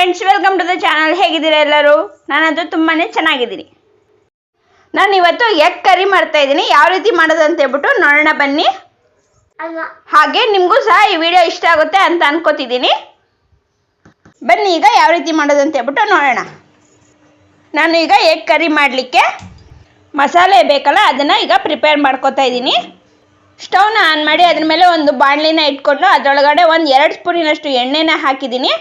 Friends welcome to the channel ಹೇಗಿದ್ದೀರಾ ಎಲ್ಲರೂ? ನಾನಂತೂ ತುಂಬಾ ಚೆನ್ನಾಗಿದ್ದೀನಿ. ನಾನು ಇವತ್ತು ಎಗ್ ಕರಿ ಮಾಡ್ತಾ ಇದ್ದೀನಿ. ಯಾವ ರೀತಿ ಮಾಡೋದು ಅಂತ ಹೇಳ್ಬಿಟ್ಟು ನೋಡೋಣ ಬನ್ನಿ. ಹಾಗೆ ನಿಮಗೂ ಸಹ ಈ ವಿಡಿಯೋ ಇಷ್ಟ ಆಗುತ್ತೆ ಅಂತ ಅನ್ಕೋತಿದ್ದೀನಿ. ಬನ್ನಿ, ಈಗ ಯಾವ ರೀತಿ ಮಾಡೋದು ಅಂತ ಹೇಳ್ಬಿಟ್ಟು ನೋಡೋಣ. ನಾನು ಈಗ ಎಗ್ ಕರಿ ಮಾಡಲಿಕ್ಕೆ ಮಸಾಲೆ ಬೇಕಲ್ಲ, ಅದನ್ನು ಈಗ ಪ್ರಿಪೇರ್ ಮಾಡ್ಕೋತಾ ಇದ್ದೀನಿ. ಸ್ಟವ್ನ ಆನ್ ಮಾಡಿ ಅದ್ರ ಮೇಲೆ ಒಂದು ಬಾಣಲಿನ ಇಟ್ಕೊಂಡು ಅದರೊಳಗಡೆ ಒಂದು ಎರಡು ಸ್ಪೂನಿನಷ್ಟು ಎಣ್ಣೆನ ಹಾಕಿದ್ದೀನಿ.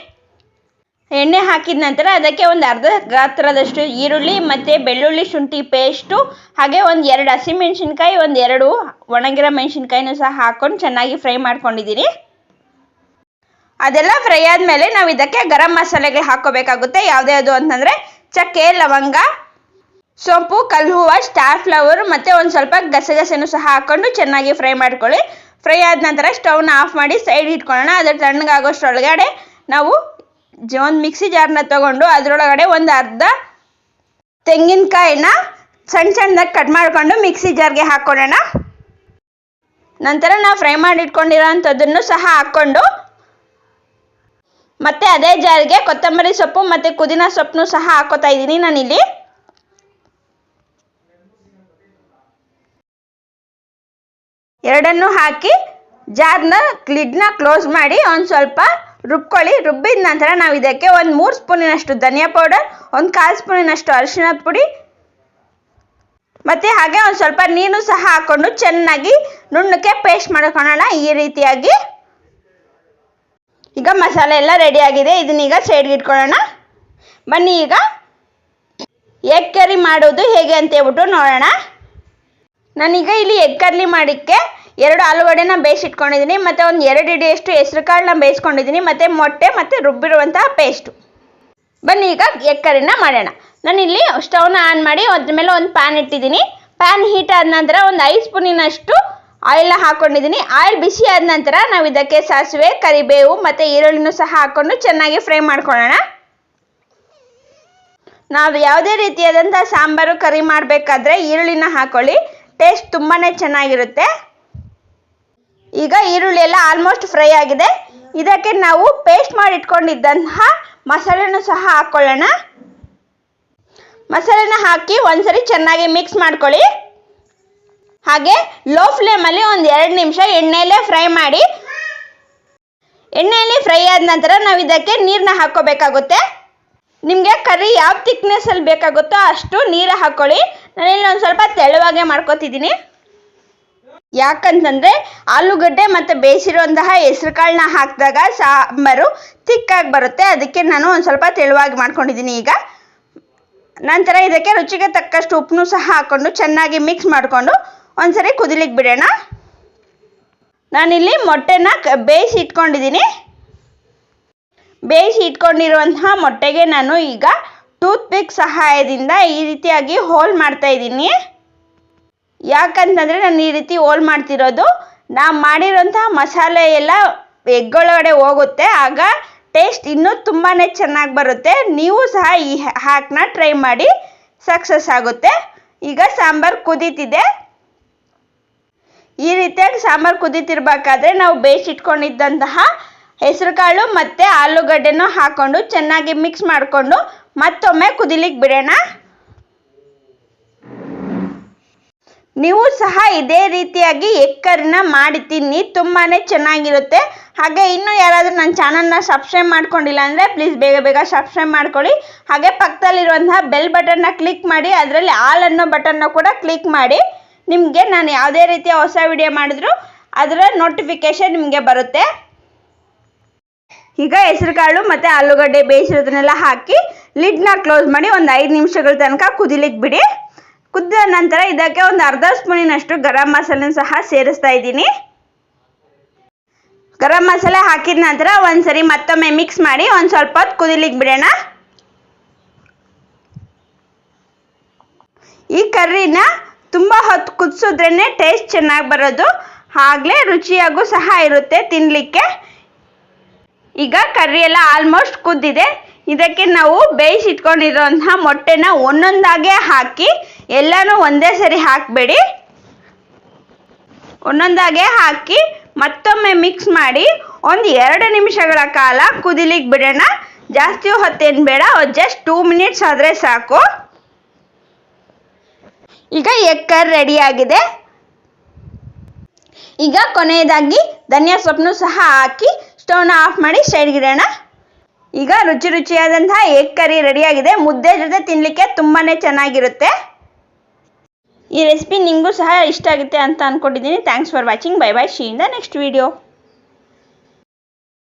ಎಣ್ಣೆ ಹಾಕಿದ ನಂತರ ಅದಕ್ಕೆ ಒಂದು ಅರ್ಧ ಗಾತ್ರದಷ್ಟು ಈರುಳ್ಳಿ ಮತ್ತು ಬೆಳ್ಳುಳ್ಳಿ ಶುಂಠಿ ಪೇಸ್ಟು ಹಾಗೆ ಒಂದು ಎರಡು ಹಸಿಮೆಣ್ಸಿನ್ಕಾಯಿ ಒಂದು ಎರಡು ಒಣಗಿರೋ ಮೆಣಸಿನ್ಕಾಯಿನೂ ಸಹ ಹಾಕ್ಕೊಂಡು ಚೆನ್ನಾಗಿ ಫ್ರೈ ಮಾಡ್ಕೊಂಡಿದ್ದೀನಿ ಅದೆಲ್ಲ ಫ್ರೈ ಆದಮೇಲೆ ನಾವು ಇದಕ್ಕೆ ಗರಂ ಮಸಾಲೆಗೆ ಹಾಕೋಬೇಕಾಗುತ್ತೆ ಯಾವುದು ಅಂತಂದರೆ ಚಕ್ಕೆ, ಲವಂಗ, ಸೋಂಪು, ಕಲ್ಹೂವು ಸ್ಟಾರ್ ಫ್ಲವರ್ ಮತ್ತು ಒಂದು ಸ್ವಲ್ಪ ಗಸಗಸೆನು ಸಹ ಹಾಕ್ಕೊಂಡು ಚೆನ್ನಾಗಿ ಫ್ರೈ ಮಾಡ್ಕೊಳ್ಳಿ. ಫ್ರೈ ಆದ ನಂತರ ಸ್ಟವ್ನ ಆಫ್ ಮಾಡಿ ಸೈಡ್ ಇಟ್ಕೊಳ್ಳೋಣ. ಅದ್ರ ತಣ್ಣಗಾಗೋಷ್ಟ್ರೊಳಗಡೆ ನಾವು ಒಂದು ಮಿಕ್ಸಿ ಜಾರ್ನ ತಗೊಂಡು ಅದರೊಳಗಡೆ ಒಂದು ಅರ್ಧ ತೆಂಗಿನಕಾಯಿನ ಸಣ್ಣ ಸಣ್ಣದಾಗಿ ಕಟ್ ಮಾಡಿಕೊಂಡು ಮಿಕ್ಸಿ ಜಾರ್ಗೆ ಹಾಕ್ಕೊಳ್ಳೋಣ ನಂತರ ನಾವು ಫ್ರೈ ಮಾಡಿ ಇಟ್ಕೊಂಡಿರುವಂಥದ್ದನ್ನು ಸಹ ಹಾಕ್ಕೊಂಡು ಮತ್ತೆ ಅದೇ ಜಾರಿಗೆ ಕೊತ್ತಂಬರಿ ಸೊಪ್ಪು ಮತ್ತು ಪುದೀನ ಸೊಪ್ಪನ್ನು ಸಹ ಹಾಕೋತಾ ಇದ್ದೀನಿ ನಾನಿಲ್ಲಿ. ಎರಡನ್ನು ಹಾಕಿ ಜಾರ್ನ ಲಿಡ್ನ ಕ್ಲೋಸ್ ಮಾಡಿ ಒಂದು ಸ್ವಲ್ಪ ರುಬ್ಕೊಳ್ಳಿ, ರುಬ್ಬಿದ ನಂತರ ನಾವು ಇದಕ್ಕೆ ಒಂದು ಮೂರು ಸ್ಪೂನಿನಷ್ಟು ಧನಿಯಾ ಪೌಡರ್, ಒಂದು ಕಾಲು ಸ್ಪೂನಿನಷ್ಟು ಅರಿಶಿನ ಪುಡಿ, ಮತ್ತು ಹಾಗೆ ಒಂದು ಸ್ವಲ್ಪ ನೀರು ಸಹ ಹಾಕ್ಕೊಂಡು ಚೆನ್ನಾಗಿ ನುಣ್ಣಕ್ಕೆ ಪೇಸ್ಟ್ ಮಾಡ್ಕೊಳ್ಳೋಣ ಈ ರೀತಿಯಾಗಿ. ಈಗ ಮಸಾಲೆ ಎಲ್ಲ ರೆಡಿ ಆಗಿದೆ ಇದನ್ನೀಗ ಸೈಡ್ಗೆ ಇಟ್ಕೊಳ್ಳೋಣ. ಬನ್ನಿ ಈಗ. ಎಗ್ ಕರಿ ಮಾಡೋದು ಹೇಗೆ ಅಂತ ಹೇಳ್ಬಿಟ್ಟು ನೋಡೋಣ. ನಾನೀಗ ಇಲ್ಲಿ ಎಗ್ ಕರ್ಲಿ ಮಾಡೋಕ್ಕೆ ಎರಡು ಆಲೂಗಡ್ಡೆನ ಬೇಯಿಸಿಟ್ಕೊಂಡಿದ್ದೀನಿ, ಮತ್ತು ಒಂದು ಎರಡು ಇಡಿಯಷ್ಟು ಹೆಸರು ಕಾಳನ್ನ ಬೇಯಿಸ್ಕೊಂಡಿದ್ದೀನಿ, ಮತ್ತು ಮೊಟ್ಟೆ ಮತ್ತು ರುಬ್ಬಿರುವಂತಹ ಪೇಸ್ಟು ಬನ್ನಿ ಈಗ ಎಕ್ಕರಿನ ಮಾಡೋಣ. ಮಾಡೋಣ ನಾನಿಲ್ಲಿ ಸ್ಟವ್ನ ಆನ್ ಮಾಡಿ ಅದ್ರ ಮೇಲೆ ಒಂದು ಪ್ಯಾನ್ ಇಟ್ಟಿದ್ದೀನಿ. ಪ್ಯಾನ್ ಹೀಟ್ ಆದ ನಂತರ ಒಂದು ಐದು ಸ್ಪೂನಿನಷ್ಟು ಆಯಿಲ್ನ ಹಾಕ್ಕೊಂಡಿದ್ದೀನಿ ಆಯಿಲ್ ಬಿಸಿ ಆದ ನಂತರ ನಾವು ಇದಕ್ಕೆ ಸಾಸಿವೆ, ಕರಿಬೇವು ಮತ್ತು ಈರುಳ್ಳಿನೂ ಸಹ ಹಾಕ್ಕೊಂಡು ಚೆನ್ನಾಗಿ ಫ್ರೈ ಮಾಡ್ಕೊಳ್ಳೋಣ. ನಾವು ಯಾವುದೇ ರೀತಿಯಾದಂಥ ಸಾಂಬಾರು, ಕರಿ ಮಾಡಬೇಕಾದ್ರೆ ಈರುಳ್ಳಿನ ಹಾಕೊಳ್ಳಿ. ಟೇಸ್ಟ್ ತುಂಬಾ ಚೆನ್ನಾಗಿರುತ್ತೆ. ಈಗ ಈರುಳ್ಳಿ ಎಲ್ಲ ಆಲ್ಮೋಸ್ಟ್ ಫ್ರೈ ಆಗಿದೆ. ಇದಕ್ಕೆ ನಾವು ಪೇಸ್ಟ್ ಮಾಡಿ ಇಟ್ಕೊಂಡಿದ್ದಂತಹ ಮಸಾಲೆನೂ ಸಹ ಹಾಕ್ಕೊಳ್ಳೋಣ ಮಸಾಲೆನ ಹಾಕಿ ಒಂದ್ಸರಿ ಚೆನ್ನಾಗಿ ಮಿಕ್ಸ್ ಮಾಡ್ಕೊಳ್ಳಿ. ಹಾಗೆ ಲೋ ಫ್ಲೇಮಲ್ಲಿ ಒಂದು ಎರಡು ನಿಮಿಷ ಎಣ್ಣೆಯಲ್ಲೇ ಫ್ರೈ ಮಾಡಿ. ಎಣ್ಣೆಯಲ್ಲಿ ಫ್ರೈ ಆದ ನಂತರ ನಾವು ಇದಕ್ಕೆ ನೀರನ್ನ ಹಾಕ್ಕೋಬೇಕಾಗುತ್ತೆ. ನಿಮಗೆ ಕರಿ ಯಾವ ತಿಕ್ನೆಸ್ಸಲ್ಲಿ ಬೇಕಾಗುತ್ತೋ ಅಷ್ಟು ನೀರು ಹಾಕ್ಕೊಳ್ಳಿ ನಾನಿಲ್ಲಿ ಒಂದು ಸ್ವಲ್ಪ ತೆಳುವಾಗೆ ಮಾಡ್ಕೊತಿದ್ದೀನಿ. ಯಾಕಂತಂದರೆ ಆಲೂಗಡ್ಡೆ ಮತ್ತು ಬೇಯಿಸಿರುವಂತಹ ಹೆಸರುಕಾಳನ್ನ ಹಾಕಿದಾಗ ಸಾಂಬಾರು ತಿಕ್ಕಾಗಿ ಬರುತ್ತೆ. ಅದಕ್ಕೆ ನಾನು ಒಂದು ಸ್ವಲ್ಪ ತೆಳುವಾಗಿ ಮಾಡ್ಕೊಂಡಿದ್ದೀನಿ ಈಗ. ನಂತರ ಇದಕ್ಕೆ ರುಚಿಗೆ ತಕ್ಕಷ್ಟು ಉಪ್ಪನ್ನು ಸಹ ಹಾಕ್ಕೊಂಡು ಚೆನ್ನಾಗಿ ಮಿಕ್ಸ್ ಮಾಡಿಕೊಂಡು ಒಂದ್ಸರಿ ಕುದಿಲಿಕ್ಕೆ ಬಿಡೋಣ. ನಾನಿಲ್ಲಿ ಮೊಟ್ಟೆನ ಬೇಯಿಸಿ ಇಟ್ಕೊಂಡಿದ್ದೀನಿ. ಬೇಯಿಸಿ ಇಟ್ಕೊಂಡಿರುವಂತಹ ಮೊಟ್ಟೆಗೆ ನಾನು ಈಗ ಟೂತ್ ಪಿಕ್ ಸಹಾಯದಿಂದ ಈ ರೀತಿಯಾಗಿ ಹೋಲ್ ಮಾಡ್ತಾ ಇದ್ದೀನಿ. ಯಾಕಂತಂದರೆ ನಾನು ಈ ರೀತಿ ಹೋಲ್ ಮಾಡ್ತಿರೋದು. ನಾವು ಮಾಡಿರೋಂತಹ ಮಸಾಲೆ ಎಲ್ಲ ಎಗ್ಗೊಳಗಡೆ ಹೋಗುತ್ತೆ. ಆಗ ಟೇಸ್ಟ್ ಇನ್ನೂ ತುಂಬಾ ಚೆನ್ನಾಗಿ ಬರುತ್ತೆ. ನೀವು ಸಹ ಈ ಹಾಕ್ನ ಟ್ರೈ ಮಾಡಿ ಸಕ್ಸಸ್ ಆಗುತ್ತೆ. ಈಗ ಸಾಂಬಾರು ಕುದೀತಿದೆ. ಈ ರೀತಿಯಾಗಿ ಸಾಂಬಾರು ಕುದೀತಿರ್ಬೇಕಾದ್ರೆ ನಾವು ಬೇಯಿಸಿಟ್ಕೊಂಡಿದ್ದಂತಹ ಹೆಸರುಕಾಳು ಮತ್ತು ಆಲೂಗಡ್ಡೆನೂ ಹಾಕ್ಕೊಂಡು ಚೆನ್ನಾಗಿ ಮಿಕ್ಸ್ ಮಾಡಿಕೊಂಡು ಮತ್ತೊಮ್ಮೆ ಕುದಿಲಿಕ್ಕೆ ಬಿಡೋಣ. ನೀವು ಸಹ ಇದೇ ರೀತಿಯಾಗಿ ಎಕ್ಕರ್ನ ಮಾಡಿ ತಿನ್ನಿ ತುಂಬಾ ಚೆನ್ನಾಗಿರುತ್ತೆ. ಹಾಗೆ ಇನ್ನೂ ಯಾರಾದರೂ ನನ್ನ ಚಾನಲ್ನ ಸಬ್ಸ್ಕ್ರೈಬ್ ಮಾಡ್ಕೊಂಡಿಲ್ಲ ಅಂದರೆ ಪ್ಲೀಸ್ ಬೇಗ ಬೇಗ ಸಬ್ಸ್ಕ್ರೈಬ್ ಮಾಡ್ಕೊಳ್ಳಿ. ಹಾಗೆ ಪಕ್ಕದಲ್ಲಿರುವಂತಹ ಬೆಲ್ ಬಟನ್ನ ಕ್ಲಿಕ್ ಮಾಡಿ, ಅದರಲ್ಲಿ ಆಲ್ ಅನ್ನೋ ಬಟನ್ನ ಕೂಡ ಕ್ಲಿಕ್ ಮಾಡಿ. ನಿಮಗೆ ನಾನು ಯಾವುದೇ ರೀತಿಯ ಹೊಸ ವಿಡಿಯೋ ಮಾಡಿದ್ರು ಅದರ ನೋಟಿಫಿಕೇಷನ್ ನಿಮಗೆ ಬರುತ್ತೆ. ಈಗ ಹೆಸರುಕಾಳು ಮತ್ತು ಆಲೂಗಡ್ಡೆ ಬೇಯಿಸಿರೋದನ್ನೆಲ್ಲ ಹಾಕಿ ಲಿಡ್ನ ಕ್ಲೋಸ್ ಮಾಡಿ ಒಂದು ಐದು ನಿಮಿಷಗಳ ತನಕ ಕುದಿಲಿಕ್ಕೆ ಬಿಡಿ. ಕುದ್ದ ನಂತರ ಇದಕ್ಕೆ ಒಂದು ಅರ್ಧ ಸ್ಪೂನಿನಷ್ಟು ಗರಂ ಮಸಾಲೆನ ಸಹ ಸೇರಿಸ್ತಾ ಇದ್ದೀನಿ. ಗರಂ ಮಸಾಲೆ ಹಾಕಿದ ನಂತರ ಒಂದ್ಸರಿ ಮತ್ತೊಮ್ಮೆ ಮಿಕ್ಸ್ ಮಾಡಿ ಒಂದು ಸ್ವಲ್ಪ ಹೊತ್ತು ಕುದಿಲಿಕ್ಕೆ ಬಿಡೋಣ. ಈ ಕರ್ರಿನ ತುಂಬ ಹೊತ್ತು ಕುದಿಸಿದ್ರೇ ಟೇಸ್ಟ್ ಚೆನ್ನಾಗಿ ಬರೋದು. ಆಗ್ಲೇ ರುಚಿಯಾಗೂ ಸಹ ಇರುತ್ತೆ ತಿನ್ನಲಿಕ್ಕೆ ಈಗ ಕರ್ರಿ ಎಲ್ಲ ಆಲ್ಮೋಸ್ಟ್ ಕುದ್ದಿದೆ. ಇದಕ್ಕೆ ನಾವು ಬೇಯಿಸಿಟ್ಕೊಂಡಿರೋಂತಹ ಮೊಟ್ಟೆನ ಒಂದೊಂದಾಗೆ ಹಾಕಿ ಎಲ್ಲನೂ ಒಂದೇ ಸರಿ ಹಾಕಬೇಡಿ. ಒಂದೊಂದಾಗೆ ಹಾಕಿ ಮತ್ತೊಮ್ಮೆ ಮಿಕ್ಸ್ ಮಾಡಿ ಒಂದು ಎರಡು ನಿಮಿಷಗಳ ಕಾಲ ಕುದಿಲಿಕ್ಕೆ ಬಿಡೋಣ. ಜಾಸ್ತಿ ಹೊತ್ತೇನು ಬೇಡ ಜಸ್ಟ್ ಟೂ ಮಿನಿಟ್ಸ್ ಆದರೆ ಸಾಕು. ಈಗ ಎಗ್ ಕರ್ ರೆಡಿ ಆಗಿದೆ. ಈಗ ಕೊನೆಯದಾಗಿ ಧನಿಯಾ ಸೊಪ್ಪನ್ನು ಸಹ ಹಾಕಿ ಸ್ಟವ್ನ ಆಫ್ ಮಾಡಿ ಸೈಡ್ಗಿಡೋಣ ಈಗ ರುಚಿ ರುಚಿಯಾದಂತಹ ಎಗ್ ಕರಿ ರೆಡಿಯಾಗಿದೆ ಮುದ್ದೆ ಜೊತೆ ತಿನ್ನಲಿಕ್ಕೆ ತುಂಬಾ ಚೆನ್ನಾಗಿರುತ್ತೆ. ಈ ರೆಸಿಪಿ ನಿಮಗೂ ಸಹ ಇಷ್ಟ ಆಗುತ್ತೆ ಅಂತ ಅಂದ್ಕೊಂಡಿದ್ದೀನಿ thanks for watching bye bye see in the next video